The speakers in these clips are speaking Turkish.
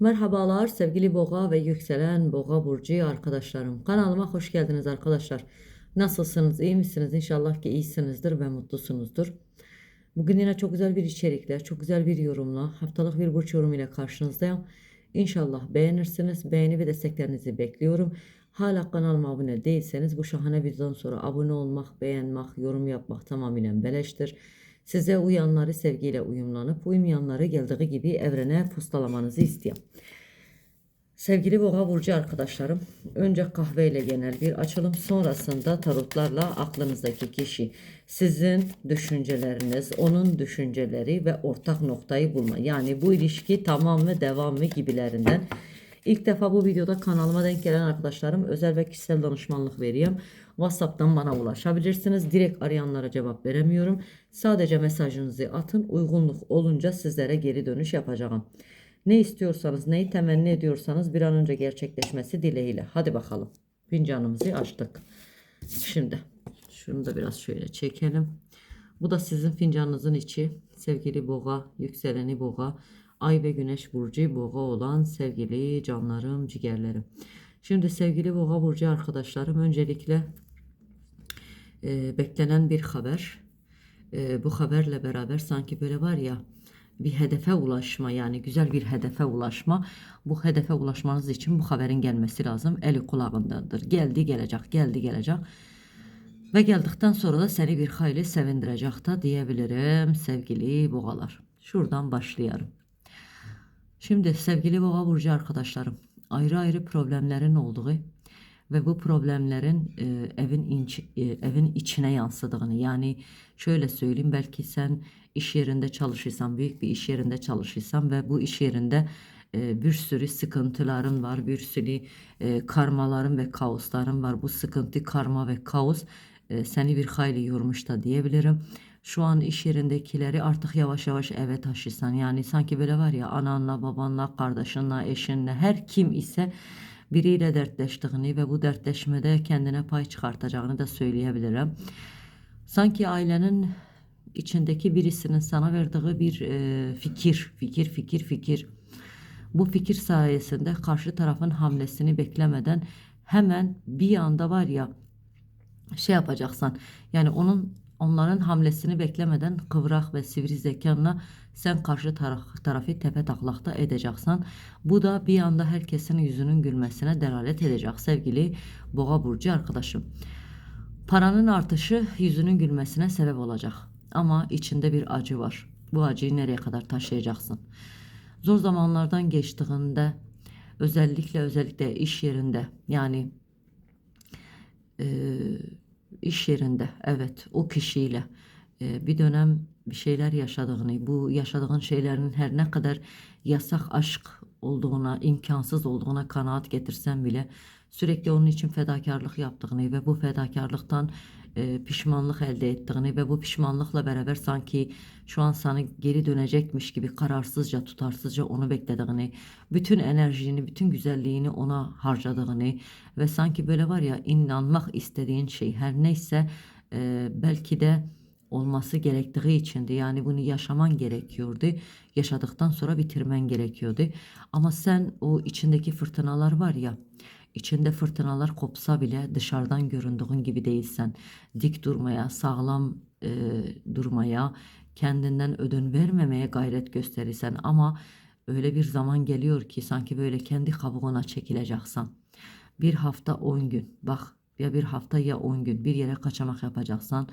Merhabalar sevgili boğa ve yükselen boğa burcu arkadaşlarım. Kanalıma hoş geldiniz arkadaşlar. Nasılsınız? iyi misiniz? İnşallah ki iyisinizdir ve mutlusunuzdur. Bugün yine çok güzel bir içerikle, çok güzel bir yorumla, haftalık bir burç yorumu ile karşınızdayım. İnşallah beğenirsiniz. Beğeni ve desteklerinizi bekliyorum. Hala kanalıma abone değilseniz bu şahane videodan sonra abone olmak, beğenmek, yorum yapmak tamamen beleştir. Size uyanları sevgiyle uyumlanıp uymayanları geldiği gibi evrene postalamanızı istiyorum. Sevgili Boğa Burcu arkadaşlarım, önce kahveyle genel bir açılım, sonrasında tarotlarla aklınızdaki kişi, sizin düşünceleriniz, onun düşünceleri ve ortak noktayı bulma. Yani bu ilişki tamam mı, devam mı gibilerinden. İlk defa bu videoda kanalıma denk gelen arkadaşlarım özel ve kişisel danışmanlık veriyorum. WhatsApp'tan bana ulaşabilirsiniz. Direkt arayanlara cevap veremiyorum. Sadece mesajınızı atın. Uygunluk olunca sizlere geri dönüş yapacağım. Ne istiyorsanız, neyi temenni ediyorsanız bir an önce gerçekleşmesi dileğiyle. Hadi bakalım. Fincanımızı açtık. Şimdi şunu da biraz şöyle çekelim. Bu da sizin fincanınızın içi. Sevgili boğa, yükseleni boğa, ay ve güneş burcu boğa olan sevgili canlarım, ciğerlerim. Şimdi sevgili boğa burcu arkadaşlarım öncelikle e, beklenen bir haber. E, bu haberle beraber sanki böyle var ya bir hedefe ulaşma yani güzel bir hedefe ulaşma. Bu hedefe ulaşmanız için bu haberin gelmesi lazım. Eli kulağındadır. Geldi gelecek, geldi gelecek. Ve geldikten sonra da seni bir hayli sevindirecek da diyebilirim sevgili boğalar. Şuradan başlayalım. Şimdi sevgili boğa burcu arkadaşlarım ayrı ayrı problemlerin olduğu ve bu problemlerin e, evin inç, e, evin içine yansıdığını yani şöyle söyleyeyim belki sen iş yerinde çalışırsan büyük bir iş yerinde çalışırsan ve bu iş yerinde e, bir sürü sıkıntıların var bir sürü e, karmaların ve kaosların var. Bu sıkıntı karma ve kaos e, seni bir hayli yormuş da diyebilirim şu an iş yerindekileri artık yavaş yavaş eve taşısan yani sanki böyle var ya ananla babanla kardeşinle eşinle her kim ise biriyle dertleştiğini ve bu dertleşmede kendine pay çıkartacağını da söyleyebilirim. Sanki ailenin içindeki birisinin sana verdiği bir e, fikir, fikir, fikir, fikir. Bu fikir sayesinde karşı tarafın hamlesini beklemeden hemen bir anda var ya şey yapacaksan yani onun onların hamlesini beklemeden kıvrak ve sivri zekanla sen karşı taraf, tarafı tepe taklakta edeceksin. Bu da bir anda herkesin yüzünün gülmesine delalet edecek sevgili boğa burcu arkadaşım. Paranın artışı yüzünün gülmesine sebep olacak. Ama içinde bir acı var. Bu acıyı nereye kadar taşıyacaksın? Zor zamanlardan geçtiğinde özellikle özellikle iş yerinde yani e, iş yerinde evet o kişiyle e, bir dönem bir şeyler yaşadığını, bu yaşadığın şeylerin her ne kadar yasak aşk olduğuna, imkansız olduğuna kanaat getirsen bile sürekli onun için fedakarlık yaptığını ve bu fedakarlıktan e, pişmanlık elde ettiğini ve bu pişmanlıkla beraber sanki şu an sana geri dönecekmiş gibi kararsızca, tutarsızca onu beklediğini, bütün enerjini, bütün güzelliğini ona harcadığını ve sanki böyle var ya inanmak istediğin şey her neyse e, belki de olması gerektiği içindi. Yani bunu yaşaman gerekiyordu. Yaşadıktan sonra bitirmen gerekiyordu. Ama sen o içindeki fırtınalar var ya İçinde fırtınalar kopsa bile dışarıdan göründüğün gibi değilsen. Dik durmaya, sağlam e, durmaya, kendinden ödün vermemeye gayret gösterirsen ama öyle bir zaman geliyor ki sanki böyle kendi kabuğuna çekileceksen. Bir hafta on gün bak ya bir hafta ya on gün bir yere kaçamak yapacaksan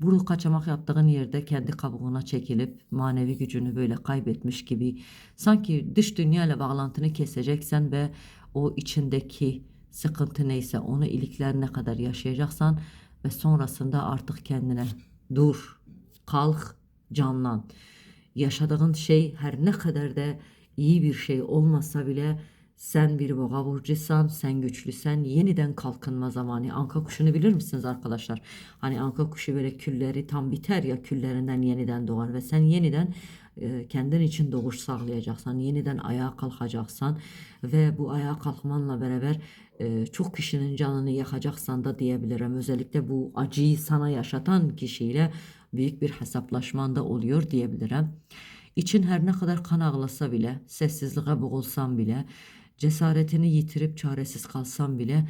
bu kaçamak yaptığın yerde kendi kabuğuna çekilip manevi gücünü böyle kaybetmiş gibi sanki dış dünya ile bağlantını keseceksen ve o içindeki sıkıntı neyse onu iliklerine kadar yaşayacaksan ve sonrasında artık kendine dur, kalk, canlan. Yaşadığın şey her ne kadar da iyi bir şey olmasa bile sen bir boğa burcusan, sen güçlüsen yeniden kalkınma zamanı. Anka kuşunu bilir misiniz arkadaşlar? Hani anka kuşu böyle külleri tam biter ya küllerinden yeniden doğar ve sen yeniden kendin için doğuş sağlayacaksan, yeniden ayağa kalkacaksan ve bu ayağa kalkmanla beraber e, çok kişinin canını yakacaksan da diyebilirim. Özellikle bu acıyı sana yaşatan kişiyle büyük bir hesaplaşman da oluyor diyebilirim. İçin her ne kadar kan ağlasa bile, sessizliğe boğulsan bile, cesaretini yitirip çaresiz kalsan bile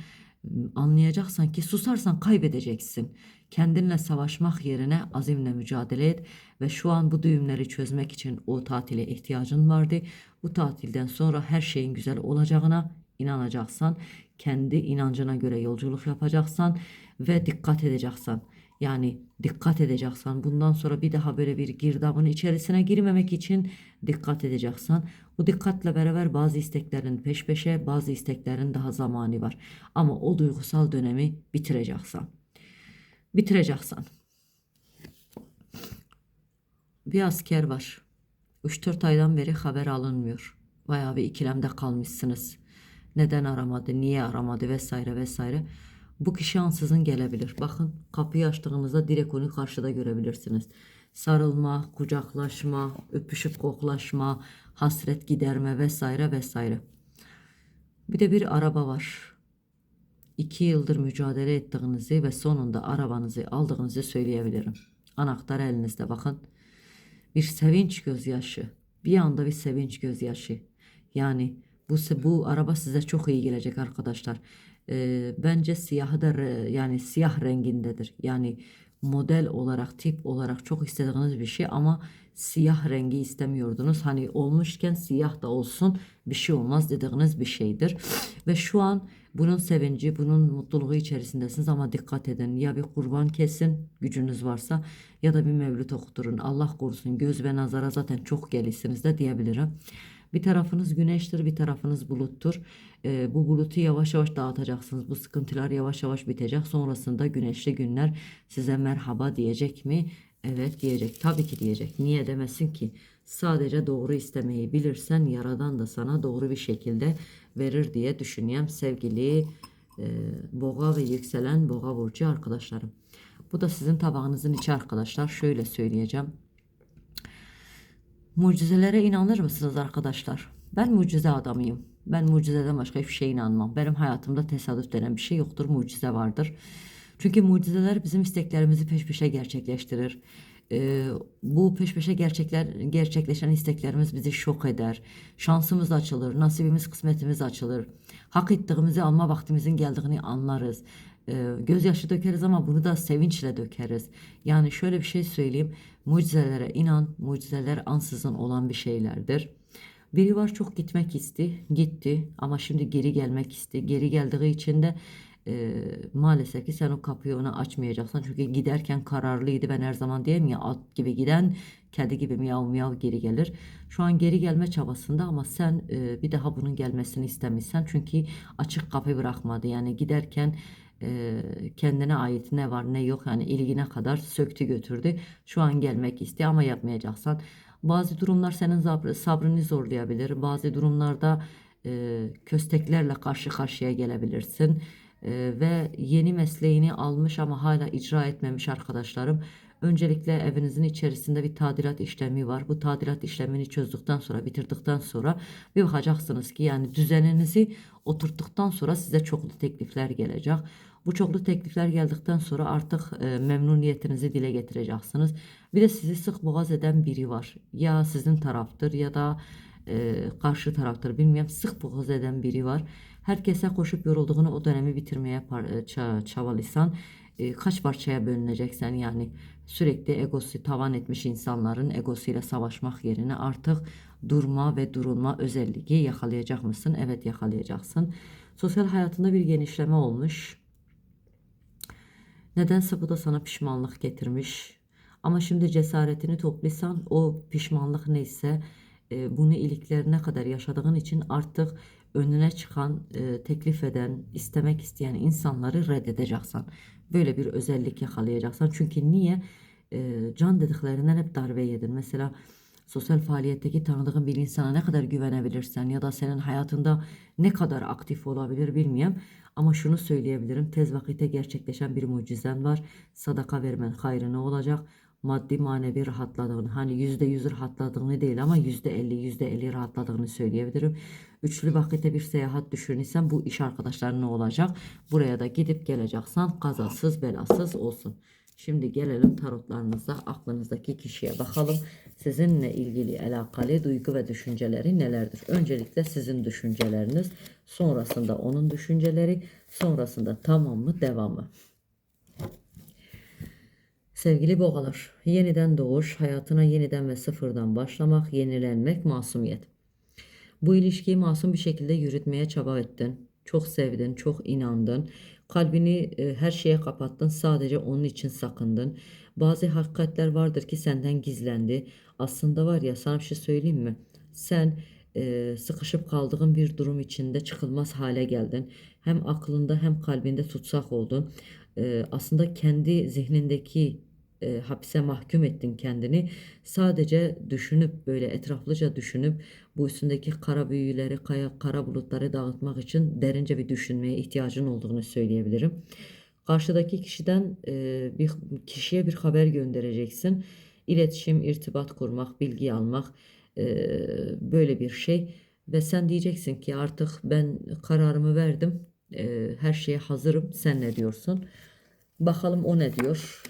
anlayacaksan ki susarsan kaybedeceksin. Kendinle savaşmak yerine azimle mücadele et ve şu an bu düğümleri çözmek için o tatile ihtiyacın vardı. Bu tatilden sonra her şeyin güzel olacağına inanacaksan, kendi inancına göre yolculuk yapacaksan ve dikkat edeceksen. Yani dikkat edeceksen bundan sonra bir daha böyle bir girdabın içerisine girmemek için dikkat edeceksen. Bu dikkatle beraber bazı isteklerin peş peşe bazı isteklerin daha zamanı var. Ama o duygusal dönemi bitireceksen. Bitireceksen. Bir asker var. 3-4 aydan beri haber alınmıyor. Bayağı bir ikilemde kalmışsınız. Neden aramadı, niye aramadı vesaire vesaire. Bu kişi ansızın gelebilir. Bakın kapıyı açtığınızda direkt onu karşıda görebilirsiniz. Sarılma, kucaklaşma, öpüşüp koklaşma, hasret giderme vesaire vesaire. Bir de bir araba var. İki yıldır mücadele ettiğinizi ve sonunda arabanızı aldığınızı söyleyebilirim. Anahtar elinizde bakın. Bir sevinç gözyaşı. Bir anda bir sevinç gözyaşı. Yani bu bu araba size çok iyi gelecek arkadaşlar. Ee, bence siyahı da yani siyah rengindedir. Yani model olarak, tip olarak çok istediğiniz bir şey ama siyah rengi istemiyordunuz. Hani olmuşken siyah da olsun bir şey olmaz dediğiniz bir şeydir. Ve şu an bunun sevinci, bunun mutluluğu içerisindesiniz ama dikkat edin. Ya bir kurban kesin gücünüz varsa ya da bir mevlüt okutturun. Allah korusun göz ve nazara zaten çok gelisiniz de diyebilirim. Bir tarafınız güneştir, bir tarafınız buluttur. Ee, bu bulutu yavaş yavaş dağıtacaksınız. Bu sıkıntılar yavaş yavaş bitecek. Sonrasında güneşli günler size merhaba diyecek mi? Evet diyecek. Tabii ki diyecek. Niye demesin ki? Sadece doğru istemeyi bilirsen Yaradan da sana doğru bir şekilde verir diye düşünüyorum sevgili e, boğa ve yükselen boğa burcu arkadaşlarım. Bu da sizin tabağınızın içi arkadaşlar. Şöyle söyleyeceğim. Mucizelere inanır mısınız arkadaşlar? Ben mucize adamıyım. Ben mucizeden başka hiçbir şeye inanmam. Benim hayatımda tesadüf denen bir şey yoktur. Mucize vardır. Çünkü mucizeler bizim isteklerimizi peş peşe gerçekleştirir. Ee, bu peş peşe gerçekler gerçekleşen isteklerimiz bizi şok eder. Şansımız açılır, nasibimiz, kısmetimiz açılır. Hak ettiğimizi alma vaktimizin geldiğini anlarız. Ee, gözyaşı dökeriz ama bunu da sevinçle dökeriz. Yani şöyle bir şey söyleyeyim. Mucizelere inan, mucizeler ansızın olan bir şeylerdir. Biri var çok gitmek isti, gitti ama şimdi geri gelmek isti. Geri geldiği için de e, maalesef ki sen o kapıyı ona açmayacaksın. Çünkü giderken kararlıydı. Ben her zaman diyeyim ya at gibi giden kedi gibi miyav miyav geri gelir. Şu an geri gelme çabasında ama sen e, bir daha bunun gelmesini istemişsen. Çünkü açık kapı bırakmadı. Yani giderken e, kendine ait ne var ne yok yani ilgine kadar söktü götürdü. Şu an gelmek istiyor ama yapmayacaksan. Bazı durumlar senin sabrı- sabrını zorlayabilir. Bazı durumlarda e, kösteklerle karşı karşıya gelebilirsin. E, ve yeni mesleğini almış ama hala icra etmemiş arkadaşlarım. Öncelikle evinizin içerisinde bir tadilat işlemi var. Bu tadilat işlemini çözdükten sonra, bitirdikten sonra bir bakacaksınız ki yani düzeninizi oturttuktan sonra size çoklu teklifler gelecek. Bu çoklu teklifler geldikten sonra artık e, memnuniyetinizi dile getireceksiniz. Bir de sizi sık boğaz eden biri var. Ya sizin taraftır ya da e, karşı taraftır bilmiyorum. Sık boğaz eden biri var. Herkese koşup yorulduğunu o dönemi bitirmeye par- e, ça- çabalıysan e, kaç parçaya bölüneceksen yani sürekli egosu tavan etmiş insanların egosuyla savaşmak yerine artık durma ve durulma özelliği yakalayacak mısın? Evet yakalayacaksın. Sosyal hayatında bir genişleme olmuş. Nedense bu da sana pişmanlık getirmiş. Ama şimdi cesaretini toplasan o pişmanlık neyse e, bunu iliklerine kadar yaşadığın için artık önüne çıkan, e, teklif eden, istemek isteyen insanları reddedeceksin. Böyle bir özellik yakalayacaksan. Çünkü niye? E, can dediklerinden hep darbe yedin. Mesela sosyal faaliyetteki tanıdığın bir insana ne kadar güvenebilirsen ya da senin hayatında ne kadar aktif olabilir bilmiyorum. Ama şunu söyleyebilirim. Tez vakitte gerçekleşen bir mucizen var. Sadaka vermen hayrına olacak. Maddi manevi rahatladığını hani yüzde yüz rahatladığını değil ama yüzde elli yüzde elli rahatladığını söyleyebilirim. Üçlü vakitte bir seyahat düşünürsen bu iş arkadaşlarına olacak. Buraya da gidip geleceksen kazasız belasız olsun. Şimdi gelelim tarotlarınıza, aklınızdaki kişiye bakalım. Sizinle ilgili alakalı duygu ve düşünceleri nelerdir? Öncelikle sizin düşünceleriniz, sonrasında onun düşünceleri, sonrasında tamam mı, devam mı? Sevgili boğalar, yeniden doğuş, hayatına yeniden ve sıfırdan başlamak, yenilenmek, masumiyet. Bu ilişkiyi masum bir şekilde yürütmeye çaba ettin. Çok sevdin, çok inandın. Kalbini e, her şeye kapattın. Sadece onun için sakındın. Bazı hakikatler vardır ki senden gizlendi. Aslında var ya sana bir şey söyleyeyim mi? Sen e, sıkışıp kaldığın bir durum içinde çıkılmaz hale geldin. Hem aklında hem kalbinde tutsak oldun. E, aslında kendi zihnindeki e, hapse mahkum ettin kendini. Sadece düşünüp böyle etraflıca düşünüp bu üstündeki kara büyüleri, kaya, kara bulutları dağıtmak için derince bir düşünmeye ihtiyacın olduğunu söyleyebilirim. Karşıdaki kişiden e, bir kişiye bir haber göndereceksin. İletişim, irtibat kurmak, bilgi almak e, böyle bir şey. Ve sen diyeceksin ki artık ben kararımı verdim. E, her şeye hazırım. Sen ne diyorsun? Bakalım o ne diyor.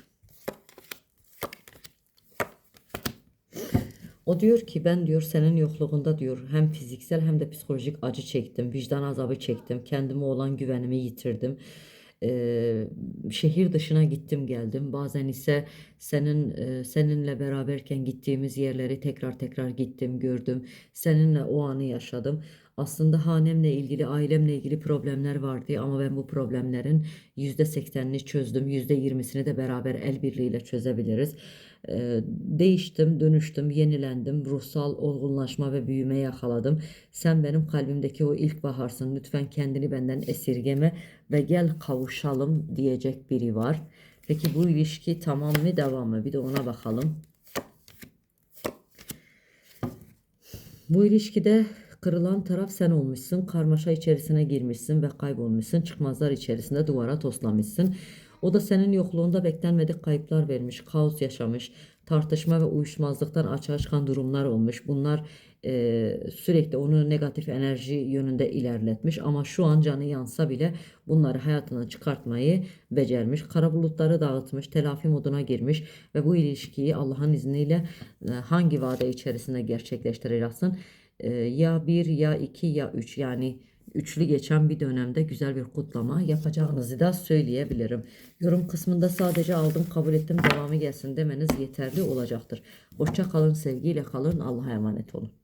O diyor ki ben diyor senin yokluğunda diyor hem fiziksel hem de psikolojik acı çektim, vicdan azabı çektim, kendime olan güvenimi yitirdim. Ee, şehir dışına gittim geldim. Bazen ise senin e, seninle beraberken gittiğimiz yerleri tekrar tekrar gittim, gördüm. Seninle o anı yaşadım. Aslında hanemle ilgili, ailemle ilgili problemler vardı ama ben bu problemlerin %80'ini çözdüm. %20'sini de beraber el birliğiyle çözebiliriz. Değiştim, dönüştüm, yenilendim. Ruhsal olgunlaşma ve büyüme yakaladım. Sen benim kalbimdeki o ilk baharsın. Lütfen kendini benden esirgeme ve gel kavuşalım diyecek biri var. Peki bu ilişki tamam mı, devam mı? Bir de ona bakalım. Bu ilişkide kırılan taraf sen olmuşsun. Karmaşa içerisine girmişsin ve kaybolmuşsun. Çıkmazlar içerisinde duvara toslamışsın. O da senin yokluğunda beklenmedik kayıplar vermiş, kaos yaşamış, tartışma ve uyuşmazlıktan açığa çıkan durumlar olmuş. Bunlar e, sürekli onu negatif enerji yönünde ilerletmiş ama şu an canı yansa bile bunları hayatından çıkartmayı becermiş. Kara bulutları dağıtmış, telafi moduna girmiş ve bu ilişkiyi Allah'ın izniyle e, hangi vade içerisinde gerçekleştireceksin? E, ya bir ya iki ya üç yani üçlü geçen bir dönemde güzel bir kutlama yapacağınızı da söyleyebilirim. Yorum kısmında sadece aldım kabul ettim devamı gelsin demeniz yeterli olacaktır. Hoşça kalın sevgiyle kalın Allah'a emanet olun.